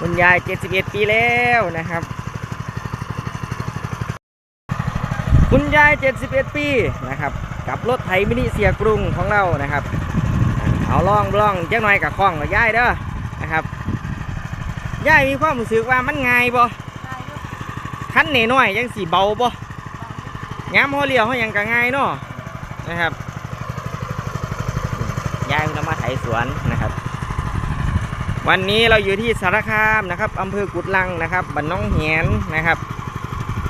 คุณยาย 71 ปีแล้วนะครับ คุณยาย 71 ปีนะครับกับรถไถมินิเสียกรุงของเรานะครับอ่าเอาล่องล่องจักหน่อยกับคล้องกับยายเด้อนะครับยายมีความรู้สึกว่ามันง่ายบ่คันหน่อยๆยังสีเบาบ่ย้ำหัวเลี้ยวเขายังก็ง่ายเนาะนะครับยายมันมาไถสวนนะครับ วันนี้เราอยู่ที่สารคามนะครับอำเภอกุดลังนะครับบ้านน้องเหนนะครับ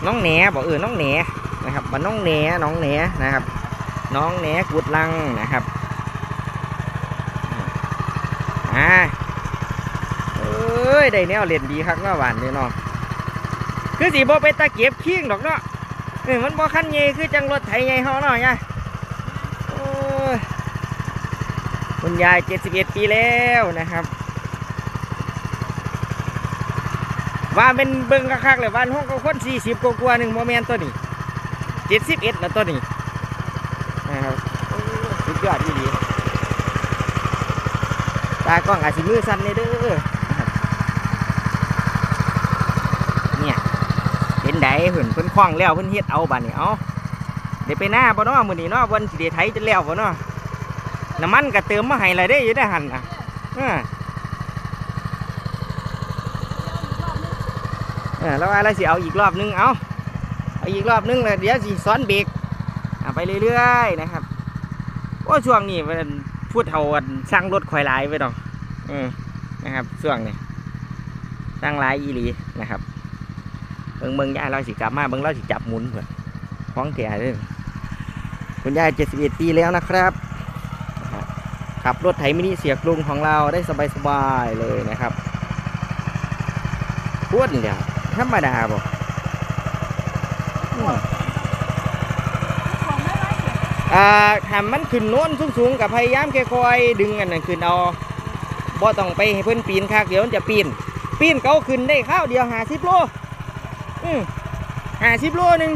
น้องแหนบอกเออน้องแหนนะครับบ้านน้องแหนน้องแหนนะครับ น้องแหนกุดลังนะครับอ่าเอ้ยได้แนวเล่นดีครับเนาะหวานนี่เนาะคือสีบ่ไปตะเก็บขี้งดอกเนาะเออมันบ่คันใหญ่คือจังรถไถใหญ่เฮาเนาะยายโอ้ยคุณยาย 71 ปีแล้วนะครับ ว่าเป็นเบิ่งคักๆเลยวันห้องก็คนสี่สิบกว่าหนึ่งโมเมนตัวนี้เจ็ดสิบเอ็ดแล้วตัวนี้นะครับสุดยอดที่ดีตากล้องอาจสิมือสั่นเลยเด้อเนี่ยเห็นไดเพิ่นเพิ่นคล้องแล้วเพิ่นเฮ็ดเอาบัดนี้เอาเดี๋ยวไปหน้าบ่เนาะมื้อนี้เนาะวันสิได้ไถจะแล้วบ่เนาะน้ำมันก็เติมมาให้เลยเด้อยู่ได้หั่นน่ะเออ เออแล้วว่าอะไรสิเอาอีกรอบนึงเอาเอาอีกรอบนึงเลยเดี๋ยวสิซ้อนเบรกไปเรื่อยๆนะครับโอ้ช่วงนี้มันพูดเท่ากันสร้างรถควายลายไปดอกอืมนะครับช่วงนี้สร้างลายอีหลีนะครับเบิ่งเบิ่งยายเราสิกลับมาเบิ่งเราสิจับหมุนเพื่อนฟ้องแก่เลยคุณยาย71ปีแล้วนะครับขับรถไถมินิเสียกรุงของเราได้สบายๆเลยนะครับพูดเดียว ธรรมดาบ่อืมอ่าทำมันขึ้นโน้นสูงๆกับพยายามค่อยๆดึงอันนั้นขึ้นเอาบ่ต้องไปให้เพิ่นปีนคักเดี๋ยวมันจะปีน ปีนเก้าขึ้นได้ข้าวเดียวหาสิบโลอืมหาสิบโลหนึ่ง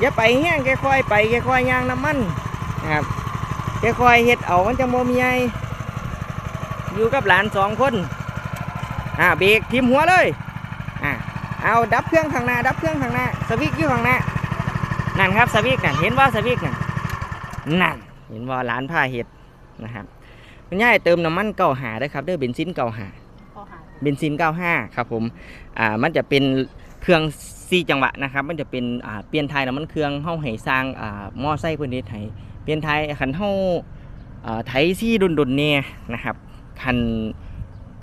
อย่าไปแห้งค่อยๆไปค่อยๆย่างน้ำมันนะครับค่อยๆเฮ็ดเอามันจะโมมีไออยู่กับหลานสองคนอ่าเบรกทิมหัวเลยอะ เอาดับเครื่องข้างหน้า ดับเครื่องข้างหน้า สวิตช์อยู่ข้างหน้า นั่นครับสวิตช์นั่นเห็นว่าสวิตช์นั่นนั่นเห็นว่าร้านผ้าเห็ดนะครับคุณย่ายเติมน้ำมันเก้าหาได้อครับเด้อเบนซินเก้าหาเบนซินเก้าห้าครับผมอ่ามันจะเป็นเครื่องซีจังหวะนะครับ มันจะเป็นอ่าเปลี่ยนไทยน้ำมันเครื่องเฮาให้สร้างอ่ามอไซค์เพิ่นเฮ็ดให้เปลี่ยนไทยคันเฮาอ่าไทยซี่ดุนๆเนี่ยนะครับคัน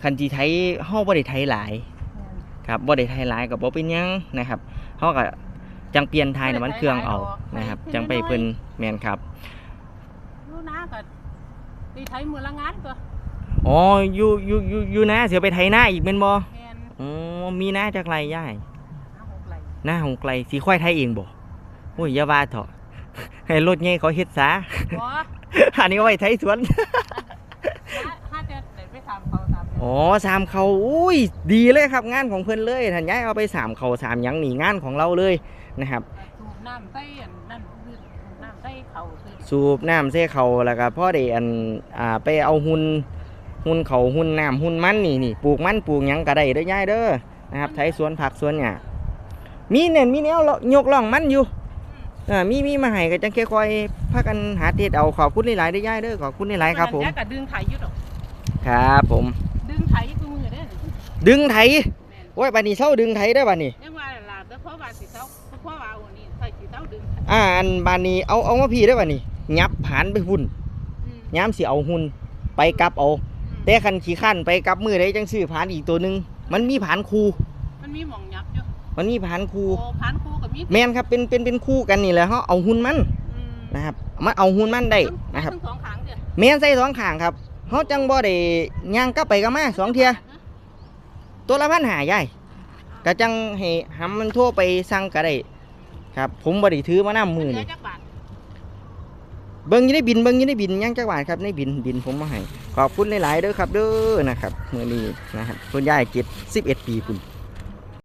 คันที่ไทยเฮาบ่ได้ไทยหลาย ครับบ่ได้ไทยหลายกับบ่เป็นหยังนะครับเขาก็จังเปลี่ยนไทยน้ำมันเครื่องเอานะครับ จังไปเพิ่นแมนครับรู้นะก็ตีไทยมือละงานตัวอ๋ออยู่อยู่อยู่อยู่นะเสียไปไทยหน้าอีกเป็นบ่แมนอ๋อมีหน้าจากไรย่ายห้าหกไหลหน้าของไกลสีควายไทยเองบ่โอ้ยอย่าว่าเถอะให้รถใหญ่เขาเฮ็ดซะบ่อันนี้เอาไว้ไทยสวน ห้าเจ็ดไปสามเขาสาม อ๋อสามเขาอุ้ยดีเลยครับงานของเพิ่นเลยท่านย้ายเอาไปสามเขาสามหยังนี่งานของเราเลยนะครับสูบน้ำใส่อันนั่นคือน้ำใส่เขาคือสูบน้ำเสเขาแล้วก็พ่อได้อันอ่าไปเอาหุ่นหุ่นเขาหุ่นน้ำหุ่นมันนี่นี่ปลูกมันปลูกหยังก็ได้เด้อย่ายเด้อนะครับไถสวนผักสวนเนี่ยมีเนี่ยมีแนวยกล่องมันอยู่อ่ามีมีมาให้ก็จังแค่คอยพากันหาเทศเอาขอบคุณหลายๆเด้อย่ายเด้อขอบคุณหลายๆครับผมแล้วก็ดึงไถอยู่ดอกครับผม ดึงไถคือมือเด้อ ดึงไถแม่นโอ้ยบัดนี้เศร้าดึงไถได้อบัดนี้ยังว่าล่ะแต่เพราะว่าสิเซาเพราะว่าเอาอันนี้ใส่สิเซาดึงอ่าอันบัดนี้เอาเอามาพี่ได้อบัดนี้ยับหันไปหุ่นอืมย้ำสิเอาหุ่นไปกลับเอา แต่คันขี่ขั้นไปกับมือได้จังซื้อผานอีกตัวหนึ่งมันมีผานคูมันมีหม่องยับอยู่มันมีผานคูโอ้พันคู่กับมีแมนครับเป็นเป็นเป็นคู่กันนี่แหละเขาเอาหุ่นมันอืมนะครับมาเอาหุ่นมันได้นะครับทั้งสองขางเด้อแมนใส่สองข้างครับเขาจังบ่ได้ย่างกลับไปกลับมาสองเทีย ตัวละพันหายายก็จังให้หำมันโทรไปสั่งก็ได้ครับ ผมบ่ได้ถือมาน้ามือเหลืนี่อจักบาทเบิ้งอยี่ได้บินเบิ้งอยี่ได้บินย่างจักรวาลครับในบินบินผมมาให้ขอบคุณหลายๆเด้อครับเด้อนะครับมือนี้นะครับคุณยายเจ็ดสิบเอ็ดปีคุณ